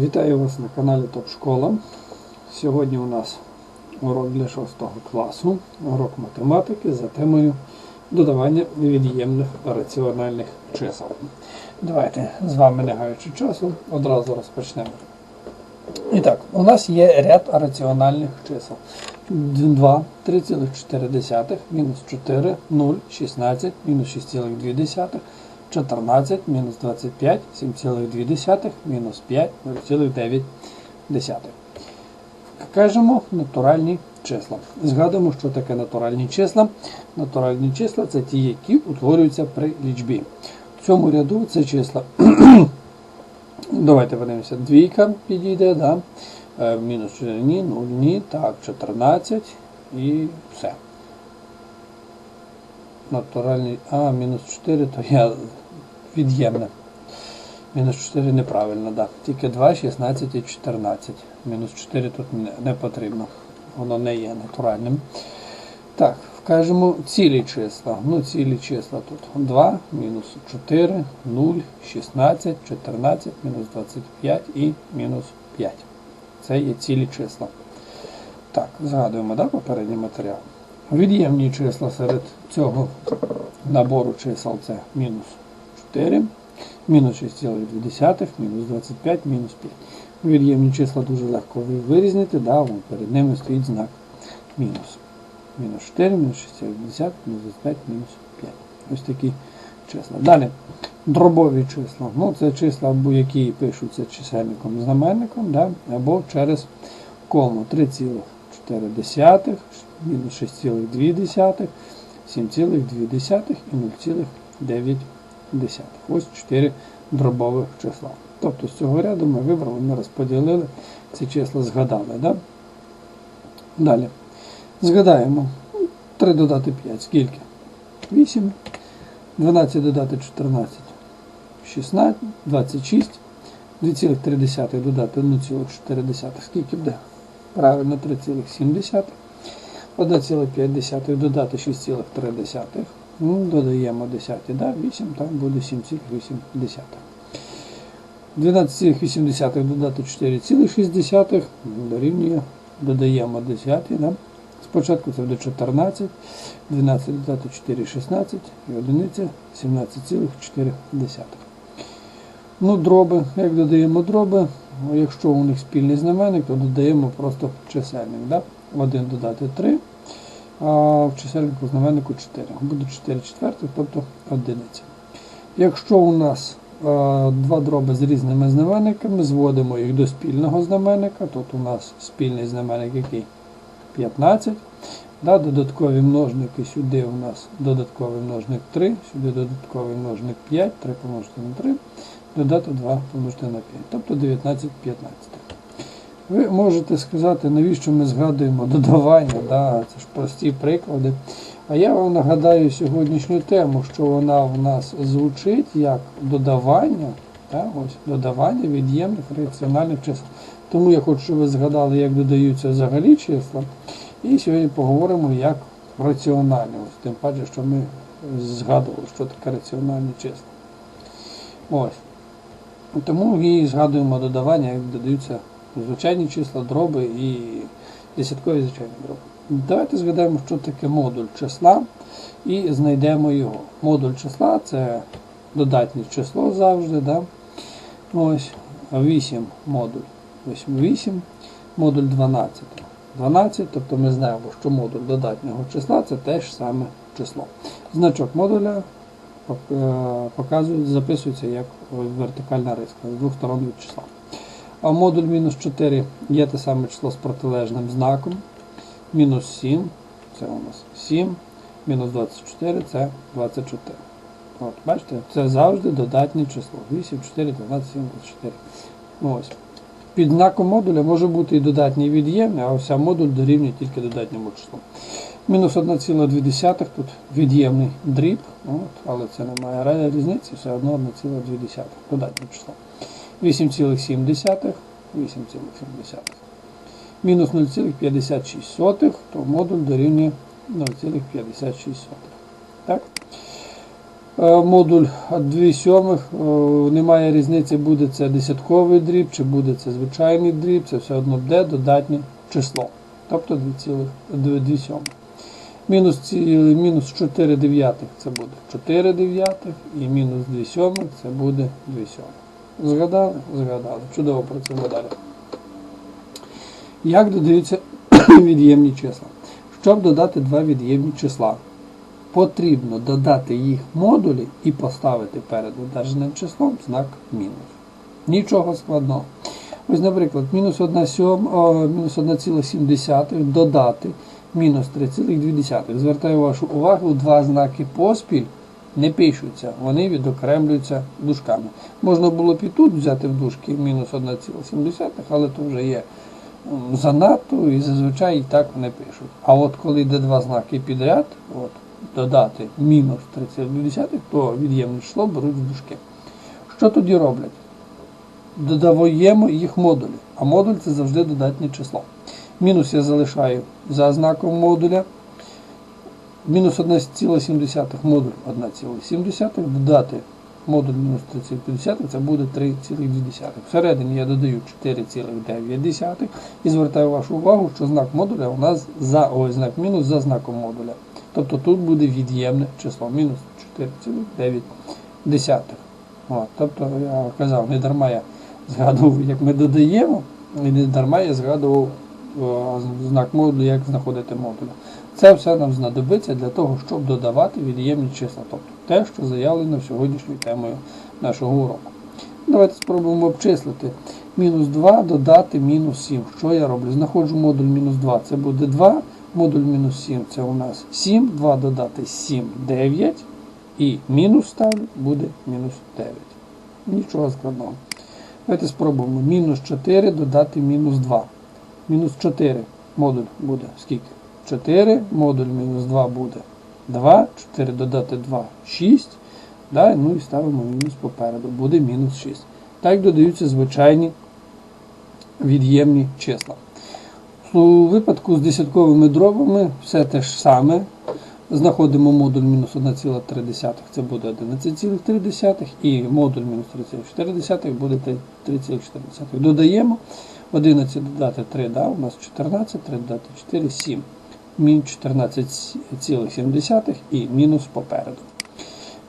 Вітаю вас на каналі Топ Школа. Сьогодні у нас урок для 6 класу, урок математики за темою додавання від'ємних раціональних чисел. Давайте з вами не гаючи часу, одразу розпочнемо. І так, у нас є ряд раціональних чисел. 2, 3,4, мінус 4, 0, 16, мінус 6,2, 14, мінус 25, 7,2, мінус 5, 0,9. Кажемо натуральні числа. Згадуємо, що таке натуральні числа. Натуральні числа це ті, які утворюються при лічбі. В цьому ряду це числа. Давайте подивимося. Двійка підійде? Е, мінус 4, ні, 0, ні, так, 14 і все. Натуральний, а, мінус 4, то я від'ємне. Мінус 4 неправильно, да. Тільки 2, 16 і 14. Мінус 4 тут не, потрібно. Воно не є натуральним. Так, вкажемо цілі числа. Ну, цілі числа тут 2, мінус 4, 0, 16, 14, мінус 25 і мінус 5. Це є цілі числа. Так, згадуємо, да, попередній матеріал. Від'ємні числа серед цього набору чисел це мінус 4, мінус 6,2, мінус 25, мінус 5. Від'ємні числа дуже легко вирізнити, да, перед ними стоїть знак мінус. Мінус 4, мінус 6,2, мінус 25, мінус 5. Ось такі числа. Далі. Дробові числа. Ну, це числа, які пишуться чисельником знаменником, да, або через кому 3,4, мінус 6,2, 7,2 і 0,9. Ось 4 дробових числа. Тобто з цього ряду ми вибрали, ми розподілили ці числа, згадали. Да? Далі. Згадаємо. 3 додати 5. Скільки? 8. 12 додати 14. 16, 26. 2,3 додати 0,4. Скільки буде? Правильно, 3,7. 1,5 додати 6,3. Ну, додаємо 10, да? 8, там буде 7,8. 12,8 додати 4,6 дорівнює, додаємо 10. Да? Спочатку це буде 14, 12 додати 4, 16 і одиниця 17,4. Ну, дроби, як додаємо дроби, якщо у них спільний знаменник, то додаємо просто чисельник. Да? 1 додати 3, а в чисельнику знаменнику 4. Буде 4 четвертих, тобто одиниця. Якщо у нас е, два дроби з різними знаменниками, зводимо їх до спільного знаменника, тут у нас спільний знаменник який 15. Да, додаткові множники сюди у нас додатковий множник 3, сюди додатковий множник 5, 3 помножити на 3, додати 2 помножити на 5, тобто 19 15. Ви можете сказати, навіщо ми згадуємо додавання, да, це ж прості приклади. А я вам нагадаю сьогоднішню тему, що вона в нас звучить як додавання, да, ось, додавання від'ємних раціональних чисел. Тому я хочу, щоб ви згадали, як додаються взагалі числа. І сьогодні поговоримо як раціональні. Ось, тим паче, що ми згадували, що таке раціональні числа. Ось. Тому і згадуємо додавання, як додаються звичайні числа, дроби і десяткові звичайні дроби. Давайте згадаємо, що таке модуль числа і знайдемо його. Модуль числа це додатнє число завжди. Да? Ось 8 модуль. 8, 8, модуль 12. 12, тобто ми знаємо, що модуль додатнього числа це теж саме число. Значок модуля е, показує, записується як вертикальна риска з двох сторон від числа. А модуль мінус 4 є те саме число з протилежним знаком. Мінус 7, це у нас 7, мінус 24 це 24. От, бачите, це завжди додатнє число. 8, 4, 12, 7, 24. Ось. Під знаком модуля може бути і додатній і від'ємний, а ось модуль дорівнює тільки додатньому числу. Мінус 1,2 тут від'ємний дріб, от, але це немає ра- різниці, все одно 1,2 додатнє число. 8,7, 8,7. Мінус 0,56, то модуль дорівнює 0,56. Так? Е, Модуль 2 сьомих, е, немає різниці, буде це десятковий дріб, чи буде це звичайний дріб, це все одно буде додатнє число. Тобто 2 сьомих. Мінус, мінус 4 дев'ятих це буде 4 дев'ятих, і мінус 2 сьомих це буде 2 сьомих. Згадали? Згадали. Чудово працюємо далі. Як додаються від'ємні числа? Щоб додати два від'ємні числа, потрібно додати їх модулі і поставити перед одержаним числом знак мінус. Нічого складного. Ось, наприклад, мінус 1 сьом, о, мінус 1,7 додати мінус 3,2. Звертаю вашу увагу, два знаки поспіль не пишуться, вони відокремлюються дужками. Можна було б і тут взяти в дужки мінус 1,7, але то вже є занадто і зазвичай і так вони пишуть. А от коли йде два знаки підряд, от, додати мінус 3,2, то від'ємне число беруть в дужки. Що тоді роблять? Додаємо їх модулі, а модуль це завжди додатнє число. Мінус я залишаю за знаком модуля. Мінус 1,7 модуль 1,7 додати модуль мінус 3,5 це буде 3,2. Всередині я додаю 4,9 і звертаю вашу увагу, що знак модуля у нас за ой, знак мінус за знаком модуля. Тобто тут буде від'ємне число мінус 4,9. Тобто я казав, не дарма я згадував, як ми додаємо, і не дарма я згадував о, знак модулю, як знаходити модуля. Це все нам знадобиться для того, щоб додавати від'ємні числа, тобто те, що заявлено сьогоднішньою темою нашого уроку. Давайте спробуємо обчислити. Мінус 2 додати мінус 7. Що я роблю? Знаходжу модуль мінус 2, це буде 2, модуль мінус 7 це у нас 7, 2 додати 7, 9. І мінус ставлю, буде мінус 9. Нічого складного. Давайте спробуємо. Мінус 4 додати мінус 2. Мінус 4 модуль буде скільки? 4, модуль мінус 2 буде 2, 4 додати 2, 6. Да? Ну і ставимо мінус попереду, буде мінус 6. Так додаються звичайні від'ємні числа. У випадку з десятковими дробами все те ж саме. Знаходимо модуль мінус 1,3, це буде 11,3, і модуль мінус 3,4 буде 3,4. Додаємо 11 додати 3, да, у нас 14, 3 додати 4, 7. Мін 14,7 і мінус попереду.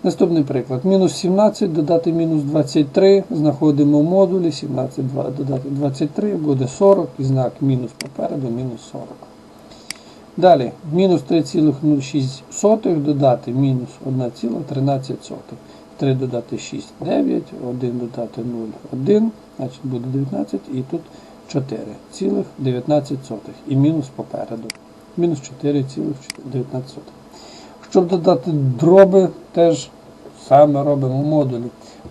Наступний приклад. Мінус 17 додати мінус 23. Знаходимо модулі. 17 додати 23 буде 40 і знак мінус попереду мінус 40. Далі, мінус 3,06 додати мінус 1,13. 3 додати 6, 9, 1 додати 0, 1, значить буде 19 і тут 4,19 і мінус попереду. Мінус 4,19. Щоб додати дроби, теж саме робимо модулі.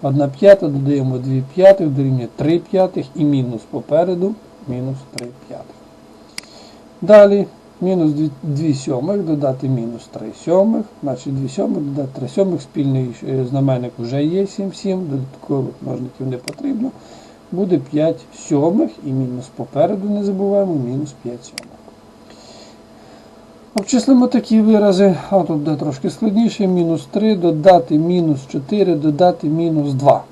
1 п'ята додаємо 2 п'ятих, дорівнює 3 п'ятих і мінус попереду, мінус 3 п'ятих. Далі мінус 2 сьомих додати мінус 3 сьомих, значить 2 сьомих додати 3 сьомих, спільний е, знаменник вже є 7 7, додаткових множників не потрібно. Буде 5 сьомих і мінус попереду, не забуваємо, мінус 5 сьомих. Обчислимо такі вирази, а тут буде трошки складніше, мінус 3, додати мінус 4, додати мінус 2.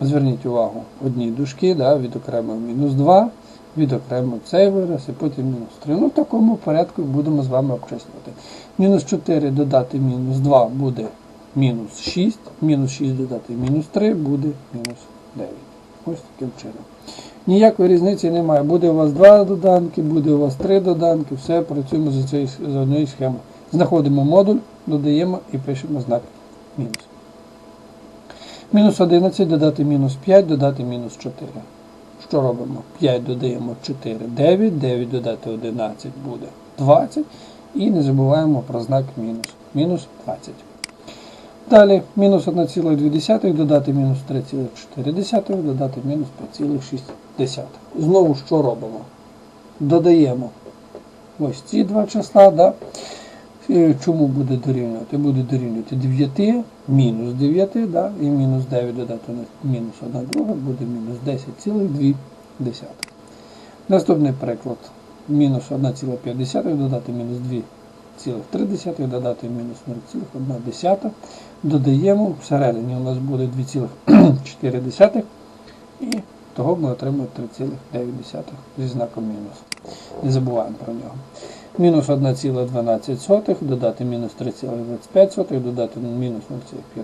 Зверніть увагу, одні дужки, да, відокремимо мінус 2, відокремимо цей вираз і потім мінус 3. Ну, в такому порядку будемо з вами обчислювати. Мінус 4 додати мінус 2 буде мінус 6, мінус 6 додати мінус 3 буде мінус 9. Ось таким чином. Ніякої різниці немає. Буде у вас два доданки, буде у вас три доданки, все працюємо за, цією, схемою. Знаходимо модуль, додаємо і пишемо знак мінус. Мінус 11 додати мінус 5, додати мінус 4. Що робимо? 5 додаємо 4, 9, 9 додати 11 буде 20. І не забуваємо про знак мінус. Мінус 20. Далі мінус 1,2 додати мінус 3,4, додати мінус 5,6. Знову що робимо? Додаємо ось ці два числа. Да? Е, Чому буде дорівнювати? Буде дорівнювати 9, мінус 9, да? і мінус 9 додати мінус 1 друга, буде мінус 10,2. Наступний приклад. Мінус 1,5 додати мінус 2,3, додати мінус 0,1. Додаємо, всередині у нас буде 2,4 і того ми отримаємо 3,9 зі знаком мінус. Не забуваємо про нього. Мінус 1,12, додати мінус 3,25, додати мінус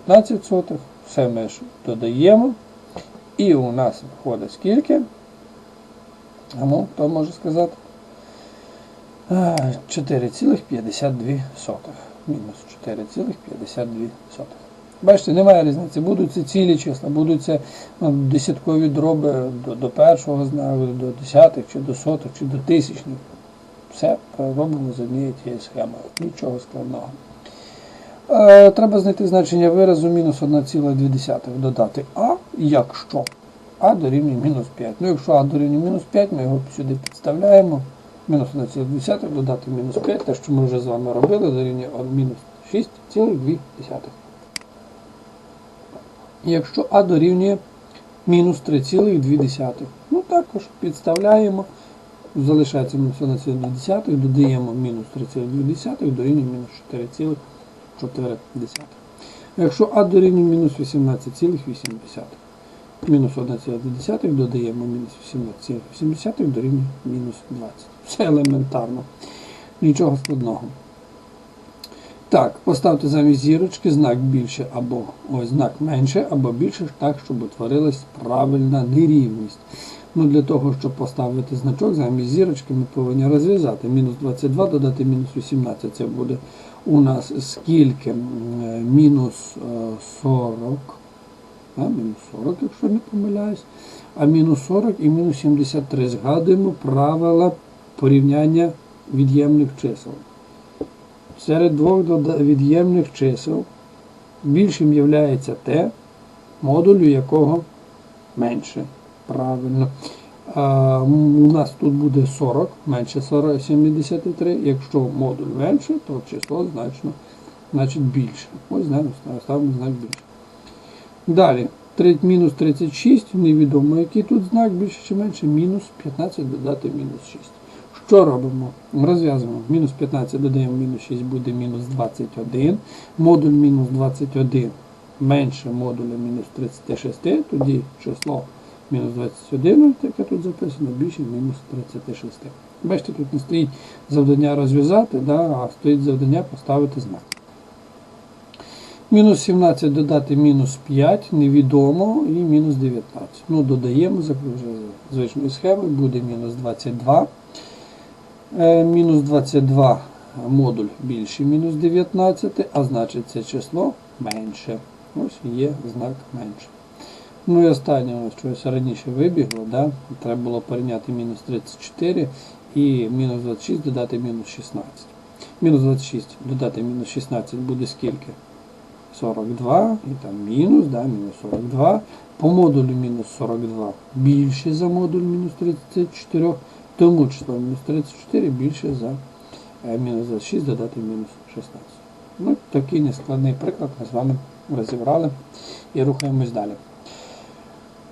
0,15. Все ми ж додаємо. І у нас виходить скільки? Ну, хто може сказати? 4,52. Мінус 4,52. Бачите, немає різниці. Будуть це цілі числа, будуть це ну, десяткові дроби до, до першого знаку, до десятих, чи до сотих, чи до тисячних. Все робимо з однією тією схемою. Нічого складного. Е, треба знайти значення виразу мінус 1,2 додати А, якщо А дорівнює мінус 5. Ну, якщо А дорівнює мінус 5, ми його сюди підставляємо. Мінус 1,2 додати мінус 5, те, що ми вже з вами робили, дорівнює мінус 6,2. Якщо А дорівнює мінус 3,2. Ну також підставляємо, залишається мінус 1,2, додаємо мінус 3,2, дорівнює мінус 4,4. Якщо А дорівнює мінус 18,8. Мінус 1,2 додаємо мінус 18,8 дорівнює мінус 20. Все елементарно. Нічого складного. Так, поставте замість зірочки знак більше або ось знак менше, або більше, так, щоб утворилась правильна нерівність. Ну, Для того, щоб поставити значок замість зірочки, ми повинні розв'язати. Мінус 22 додати мінус 18. Це буде у нас скільки? Е, Мінус е, 40. А, мінус 40, якщо не помиляюсь. А мінус 40 і мінус 73. Згадуємо правила порівняння від'ємних чисел. Серед двох від'ємних чисел більшим є те, модулю якого менше. Правильно. А, у нас тут буде 40, менше 40, 73. Якщо модуль менше, то число значно значить більше. Ось знаємо, ставимо знак більше. Далі, три- мінус 36, невідомо який тут знак більше чи менше, мінус 15 додати мінус 6. Що робимо? Розв'язуємо. Мінус 15 додаємо мінус 6 буде мінус 21. Модуль мінус 21 менше модуля мінус 36, тоді число мінус 21, яке тут записано, більше мінус 36. Бачите, тут не стоїть завдання розв'язати, да, а стоїть завдання поставити знак. Мінус 17 додати мінус 5, невідомо, і мінус 19. Ну, додаємо за вже звичною схемою, буде мінус 22. Е, Мінус 22 модуль більше мінус 19, а значить це число менше. Ось є знак менше. Ну і останнє, ось щось раніше вибігло, да? треба було порівняти мінус 34 і мінус 26 додати мінус 16. Мінус 26 додати мінус 16 буде скільки? 42 і там мінус, да, мінус 42. По модулю мінус 42 більше за модуль мінус 34, тому число мінус 34 більше за е, мінус 26 додати мінус 16. Ну, такий нескладний приклад ми з вами розібрали і рухаємось далі.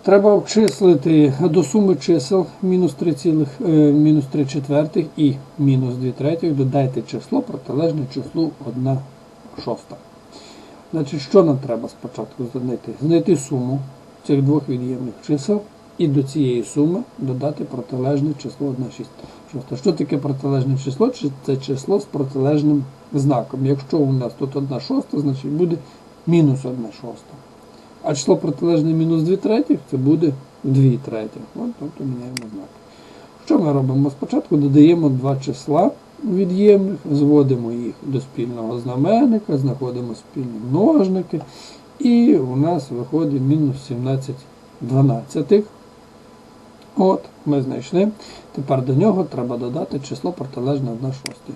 Треба обчислити до суми чисел мінус 3, цілих, е, мінус 3 четвертих і мінус 2 третіх. Додайте число протилежне числу 1 шоста. Значить, що нам треба спочатку знайти? Знайти суму цих двох від'ємних чисел і до цієї суми додати протилежне число 1 шоста. Що таке протилежне число? Це число з протилежним знаком. Якщо у нас тут 1 шоста, значить буде мінус 1 шоста. А число протилежне мінус 2 третіх, це буде 2 третіх. От, тобто міняємо знак. Що ми робимо? Спочатку додаємо два числа від'ємних, зводимо їх до спільного знаменника, знаходимо спільні множники, і у нас виходить мінус 17 дванадцятих. От, ми знайшли. Тепер до нього треба додати число протилежне 1 шостий.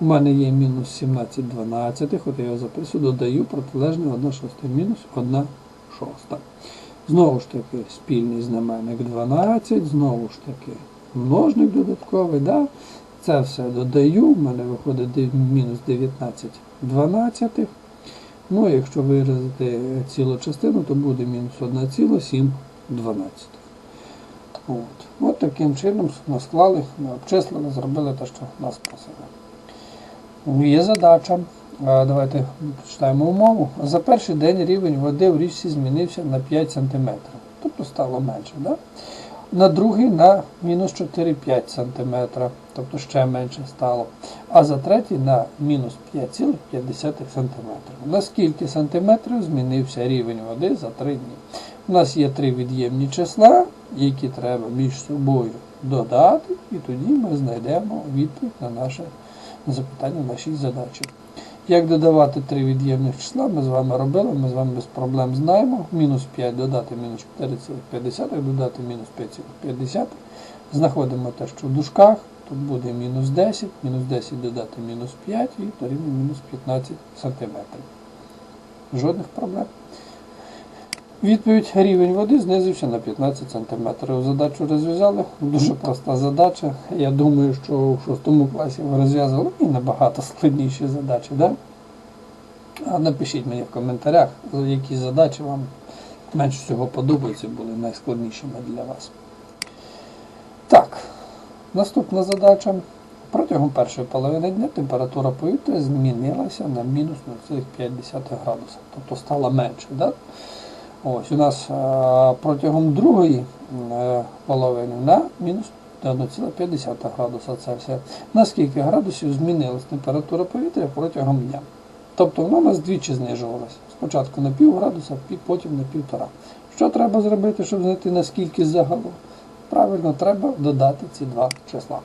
У мене є мінус 17 дванадцятих, от я його записую, додаю протилежне 1 шостий, мінус 1 шоста. Знову ж таки, спільний знаменник 12, знову ж таки, множник додатковий. Да? Це все додаю, в мене виходить мінус 19 дванадцятих. Ну, якщо виразити цілу частину, то буде мінус 1,7 дванадцятих. От. От таким чином ми склали, ми обчислили, зробили те, що нас просили. Є задача Давайте почитаємо умову. За перший день рівень води в річці змінився на 5 см, тобто стало менше. Да? На другий на мінус 4,5 см, тобто ще менше стало. А за третій на мінус 5,5 см. На скільки сантиметрів змінився рівень води за 3 дні? У нас є три від'ємні числа, які треба між собою додати, і тоді ми знайдемо відповідь на наше запитання, нашій задачі. Як додавати три від'ємних числа, ми з вами робили, ми з вами без проблем знаємо. Мінус 5 додати мінус 4,5, додати мінус 5,5. Знаходимо те, що в дужках. Тут буде мінус 10, мінус 10 додати мінус 5 і дорівнює мінус 15 см. Жодних проблем. Відповідь рівень води знизився на 15 см. Задачу розв'язали. Дуже проста задача. Я думаю, що в 6 класі ви розв'язували і набагато складніші задачі. Да? А напишіть мені в коментарях, які задачі вам менше всього подобаються, були найскладнішими для вас. Так, наступна задача. Протягом першої половини дня температура повітря змінилася на мінус 0,5 градуса, тобто стала менше. Да? Ось у нас е, протягом другої е, половини на мінус 1,5 градуса Цельсія. На скільки градусів змінилась температура повітря протягом дня? Тобто вона у нас двічі знижувалася. Спочатку на пів градуса, потім на півтора. Що треба зробити, щоб знайти наскільки загалом? Правильно, треба додати ці два числа.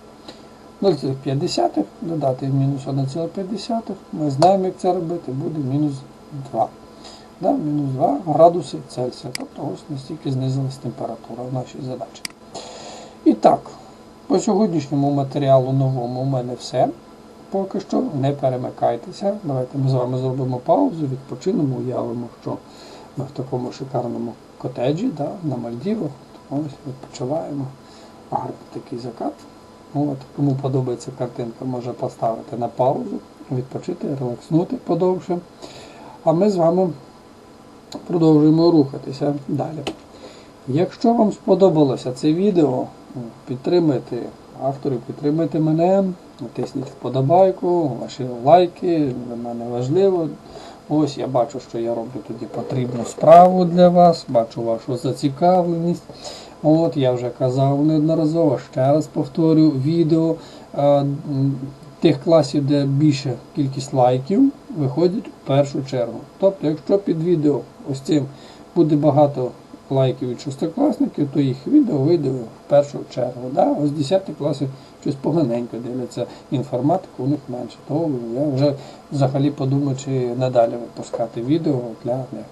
0,5 додати мінус 1,5. Ми знаємо, як це робити, буде мінус 2 да, мінус 2 градуси Цельсія. Тобто ось настільки знизилась температура в нашій задачі. І так, по сьогоднішньому матеріалу новому у мене все. Поки що не перемикайтеся. Давайте ми з вами зробимо паузу, відпочинемо, уявимо, що ми в такому шикарному котеджі да, на Мальдівах. Ось відпочиваємо. Гарний такий закат. От, Кому подобається картинка, може поставити на паузу, відпочити, релакснути подовше. А ми з вами продовжуємо рухатися далі. Якщо вам сподобалося це відео, підтримайте авторів, підтримайте мене, натисніть вподобайку, ваші лайки, для мене важливо. Ось я бачу, що я роблю тоді потрібну справу для вас, бачу вашу зацікавленість. От я вже казав неодноразово, ще раз повторю відео е, тих класів, де більше кількість лайків, виходять в першу чергу. Тобто, якщо під відео ось цим буде багато лайків від шестикласників, то їх відео вийде в першу чергу. Да? Ось 10 класи щось поганенько дивляться інформатику, у них менше. То я вже взагалі подумаю, чи надалі випускати відео для них.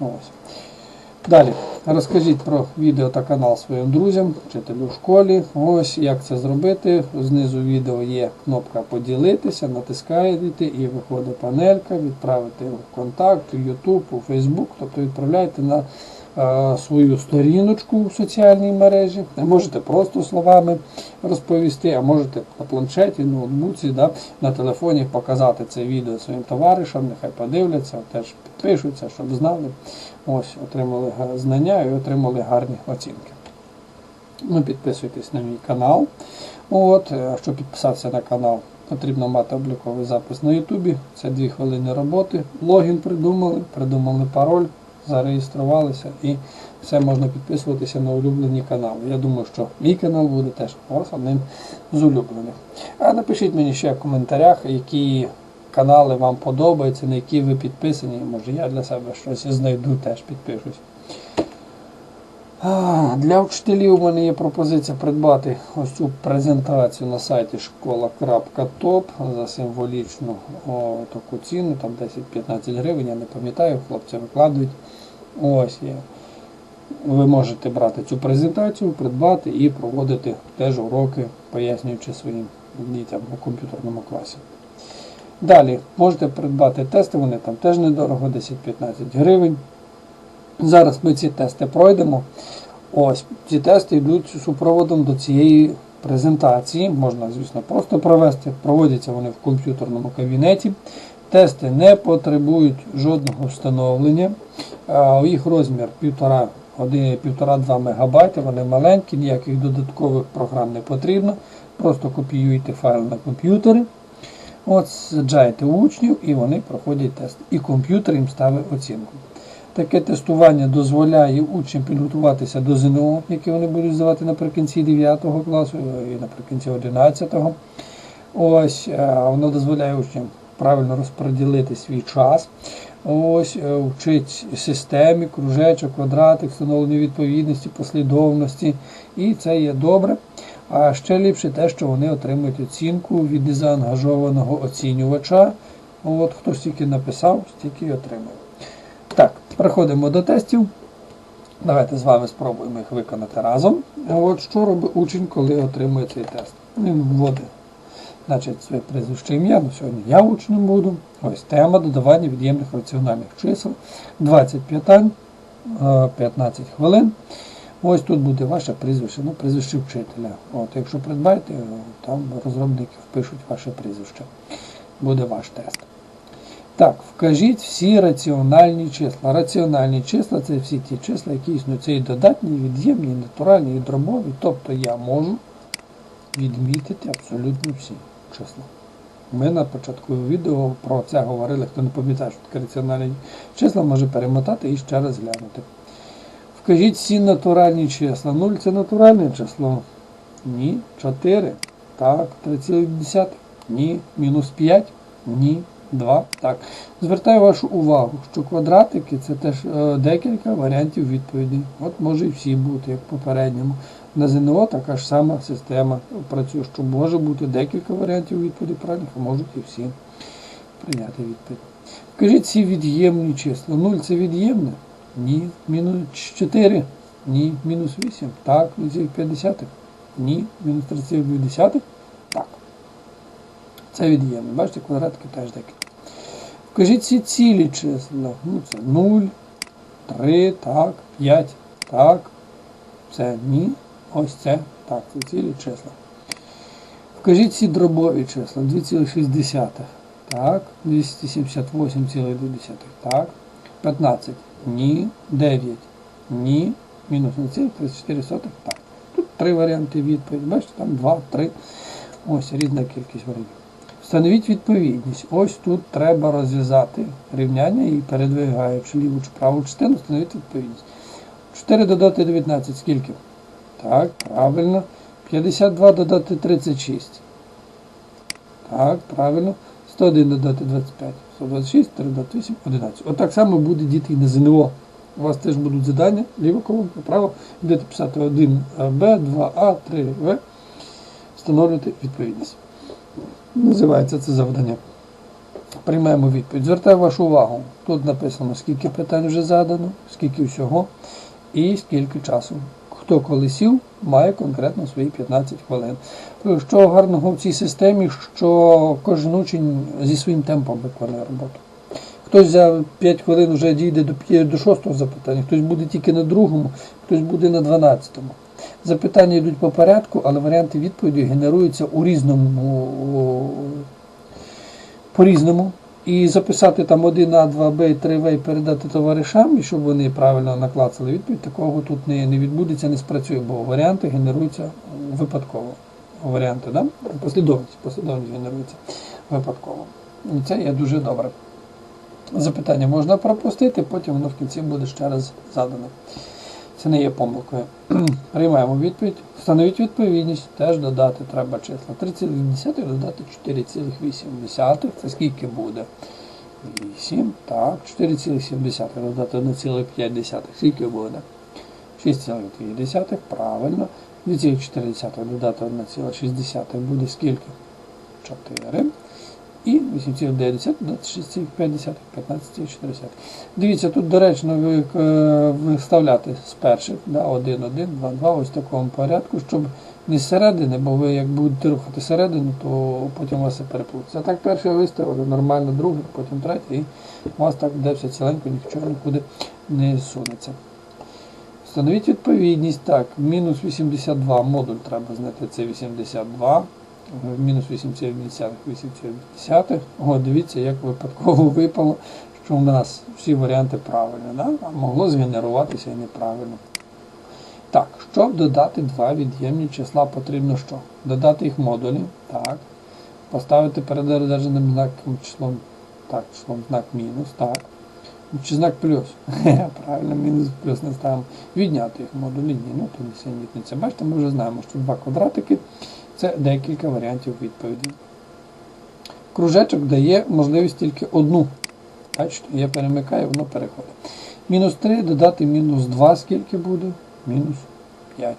Ось. Далі розкажіть про відео та канал своїм друзям, вчителю в школі. Ось як це зробити. Знизу відео є кнопка поділитися, натискаєте і виходить панелька, відправити в контакт, в YouTube, у Facebook, тобто відправляйте на свою сторіночку в соціальній мережі. Можете просто словами розповісти, а можете на планшеті, ноутбуці, да, на телефоні показати це відео своїм товаришам, нехай подивляться, теж підпишуться, щоб знали. Ось, отримали знання і отримали гарні оцінки. Ну, підписуйтесь на мій канал. От, е, щоб підписатися на канал, потрібно мати обліковий запис на Ютубі. Це 2 хвилини роботи. Логін придумали, придумали пароль, зареєструвалися і все можна підписуватися на улюблені канали. Я думаю, що мій канал буде теж у вас одним з улюблених. А напишіть мені ще в коментарях, які канали вам подобаються, на які ви підписані. Може я для себе щось знайду, теж підпишусь. Для вчителів у мене є пропозиція придбати ось цю презентацію на сайті школа.топ за символічну о, таку ціну, там 10-15 гривень, я не пам'ятаю, хлопці викладують. Ось є. Ви можете брати цю презентацію, придбати і проводити теж уроки, пояснюючи своїм дітям у комп'ютерному класі. Далі можете придбати тести, вони там теж недорого, 10-15 гривень. Зараз ми ці тести пройдемо. Ось ці тести йдуть супроводом до цієї презентації. Можна, звісно, просто провести. Проводяться вони в комп'ютерному кабінеті. Тести не потребують жодного встановлення. Їх розмір 1,5-2 МБ, вони маленькі, ніяких додаткових програм не потрібно. Просто копіюєте файл на комп'ютері. От саджаєте учнів і вони проходять тест. І комп'ютер їм ставить оцінку. Таке тестування дозволяє учням підготуватися до ЗНО, яке вони будуть здавати наприкінці 9 класу і наприкінці 11. Ось е, воно дозволяє учням правильно розподілити свій час. Ось е, вчить системі, кружечок, квадратик, встановлення відповідності, послідовності. І це є добре. А ще ліпше те, що вони отримують оцінку від незаангажованого оцінювача. От хто стільки написав, стільки і отримує. Так, переходимо до тестів. Давайте з вами спробуємо їх виконати разом. От що робить учень, коли отримує цей тест? Він вводить значить, своє прізвище ім'я. Ну, сьогодні я учнем буду. Ось тема додавання від'ємних раціональних чисел. 20 питань, е, 15 хвилин. Ось тут буде ваше прізвище, ну, прізвище вчителя. От, якщо придбаєте, там розробники впишуть ваше прізвище. Буде ваш тест. Так, вкажіть всі раціональні числа. Раціональні числа це всі ті числа, які існують. Це і додатні, і від'ємні, і натуральні, і дробові. Тобто я можу відмітити абсолютно всі числа. Ми на початку відео про це говорили, хто не пам'ятає, що таке раціональні числа, може перемотати і ще раз глянути. Вкажіть всі натуральні числа. 0 це натуральне число. Ні. 4. Так. 3,2. Ні. Мінус 5. Ні. 2. Так. Звертаю вашу увагу, що квадратики це теж е, декілька варіантів відповіді. От може і всі бути, як попередньому. На ЗНО така ж сама система працює, що може бути декілька варіантів відповіді правильних, а можуть і всі прийняти відповідь. Вкажіть всі від'ємні числа. 0 це від'ємне? Ні. Мінус 4? Ні. Мінус 8? Так. 0,5? Ні. Мінус 3,2? Так. Це від'ємне. Бачите, квадратики теж декілька. Вкажіть всі цілі числа. Ну, це 0, 3, так, 5, так. Це ні. Ось це. Так, це цілі числа. Вкажіть всі дробові числа. 2,6. Так. 278,2. Так. 15. Ні. 9. Ні. Мінус 0,34. Так. Тут три варіанти відповіді. Бачите, там 2, 3. Ось різна кількість варіантів. Встановіть відповідність. Ось тут треба розв'язати рівняння і передвигаючи ліву чи праву частину, встановити відповідність. 4 додати 19 скільки? Так, правильно. 52 додати 36. Так, правильно. 101 додати 25. 126, 3 додати 8, 11. Отак само буде діти і на ЗНО. У вас теж будуть завдання, ліва колонка, право. Будете писати 1Б, 2А, 3В. Встановлювати відповідність. Називається це завдання. Приймаємо відповідь. Звертаю вашу увагу. Тут написано, скільки питань вже задано, скільки всього і скільки часу. Хто коли сів, має конкретно свої 15 хвилин. Що гарного в цій системі, що кожен учень зі своїм темпом виконує роботу. Хтось за 5 хвилин вже дійде до 5, до 6 запитання, хтось буде тільки на другому, хтось буде на 12-му. Запитання йдуть по порядку, але варіанти відповіді генеруються у різному по-різному. І записати там 1А, 2Б і 3В і передати товаришам, щоб вони правильно наклацали відповідь, такого тут не, не відбудеться, не спрацює, бо варіанти генеруються випадково. Варіанти, да? Послідовність, послідовність генерується випадково. І це є дуже добре. Запитання можна пропустити, потім воно в кінці буде ще раз задано. Це не є помилкою. Приймаємо відповідь. Встановіть відповідність, теж додати треба числа. 3,2 додати 4,8. Це скільки буде? 8. Так, 4,7 додати 1,5. Скільки буде? 6,2. Правильно. 2,4 додати 1,6 буде скільки? 4. І 8,9 додати 6,5, 15,4. Дивіться, тут доречно виставляти з перших, да, 1, 1, 2, 2, ось в такому порядку, щоб не з середини, бо ви як будете рухати середину, то потім у вас все переплутається. А так перше виставили, нормально, другий, потім третій, і у вас так буде все ціленько, нічого нікуди не сунеться. Встановіть відповідність. Так, мінус 82 модуль треба знайти, це 82 мінус 8,8. О, дивіться, як випадково випало, що у нас всі варіанти правильні. Да? А могло згенеруватися і неправильно. Так, щоб додати два від'ємні числа, потрібно що? Додати їх модулі. Так. Поставити перед одержаним знаком числом. Так, числом знак мінус, так. Чи знак плюс? Правильно, мінус плюс не ставимо. Відняти їх модулі. Ні, ну то нісенітниця. Бачите, ми вже знаємо, що два квадратики це декілька варіантів відповіді. Кружечок дає можливість тільки одну. Бачите, я перемикаю, воно переходить. Мінус 3 додати мінус 2, скільки буде? Мінус 5.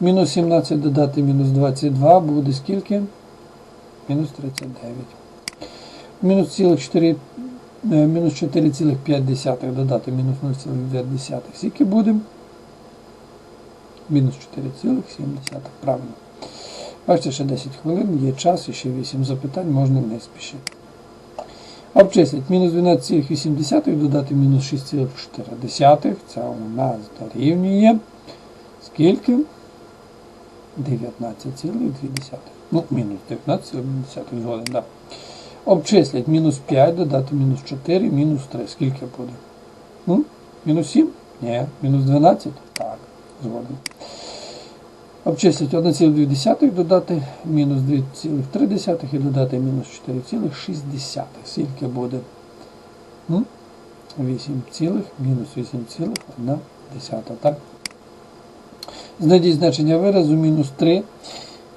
Мінус 17 додати мінус 22 буде скільки? Мінус 39. Мінус цілих 4, е, мінус 4,5 додати мінус 0,5. Скільки буде? Мінус 4,7. Правильно. Бачите, ще 10 хвилин, є час і ще 8 запитань, можна не спішити. Обчисліть мінус 12,8 додати мінус 6,4. Це у нас дорівнює. Скільки? 19,2. Ну, мінус 19,2 згоден, так. Да. Обчисліть мінус 5, додати мінус 4, мінус 3. Скільки буде? Ну, мінус 7? Ні. Мінус 12? Так, згоден. Обчисліть 1,2 додати мінус 2,3 і додати мінус 4,6. Скільки буде? Ну, 8, мінус 8,1. Так? Знайдіть значення виразу мінус 3.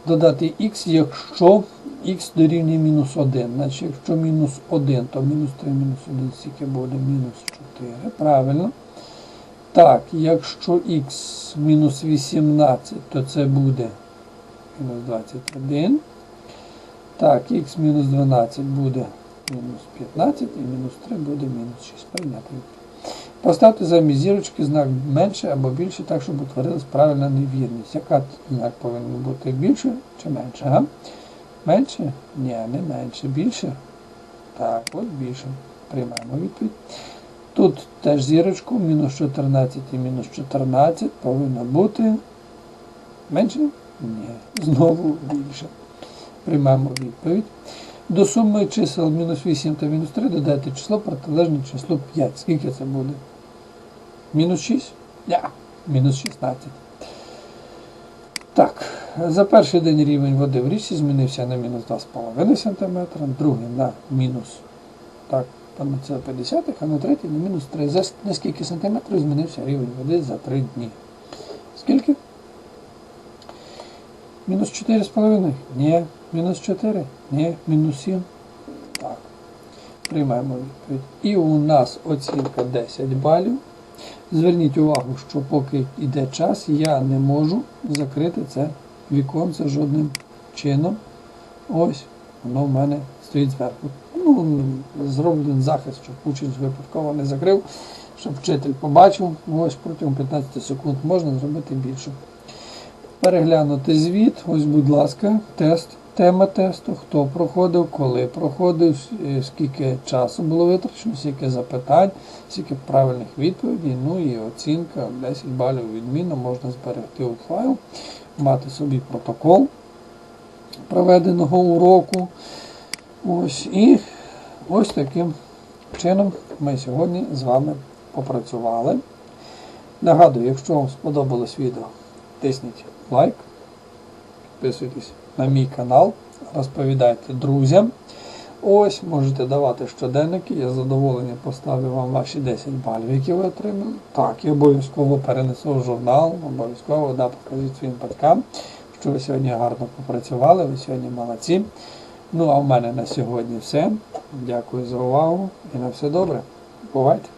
Додати х, якщо х дорівнює мінус 1. Значить, якщо мінус 1, то мінус 3 мінус 1 скільки буде мінус 4. Правильно. Так, якщо х мінус 18, то це буде мінус 21. Так, х мінус 12 буде мінус 15 і мінус 3 буде мінус 6. Прийняти. Поставте замість зірочки знак менше або більше, так, щоб утворилась правильна невірність. Яка знак повинен бути більше чи менше? Ага? Менше? Ні, не менше. Більше? Так, от більше. Приймаємо відповідь. Тут теж зірочку, мінус 14 і мінус 14 повинно бути менше? Ні. Знову більше. Приймаємо відповідь. До суми чисел мінус 8 та мінус 3 додайте число протилежне числу 5. Скільки це буде? Мінус 6? Я. Мінус 16. Так, за перший день рівень води в річці змінився на мінус 2,5 см, другий на мінус так, там це 50, а на третій на мінус 3. За скільки сантиметрів змінився рівень води за 3 дні? Скільки? Мінус 4,5? Ні. Мінус 4? Ні. Мінус 7? Так. Приймаємо відповідь. І у нас оцінка 10 балів. Зверніть увагу, що поки йде час, я не можу закрити це віконце жодним чином. Ось, воно в мене стоїть зверху. Ну, зроблений захист, щоб учень випадково не закрив, щоб вчитель побачив. Ось протягом 15 секунд можна зробити більше. Переглянути звіт, ось, будь ласка, тест, тема тесту, хто проходив, коли проходив, е, скільки часу було витрачено, скільки запитань, скільки правильних відповідей, ну і оцінка 10 балів відмінно, можна зберегти у файл, мати собі протокол проведеного уроку. Ось і ось таким чином ми сьогодні з вами попрацювали. Нагадую, якщо вам сподобалось відео, тисніть лайк, підписуйтесь на мій канал, розповідайте друзям. Ось, можете давати щоденники, я з задоволенням поставлю вам ваші 10 балів, які ви отримали. Так, і обов'язково перенесу в журнал, обов'язково да, покажіть своїм батькам, що ви сьогодні гарно попрацювали, ви сьогодні молодці. Ну, а в мене на сьогодні все. Дякую за увагу і на все добре. Бувайте!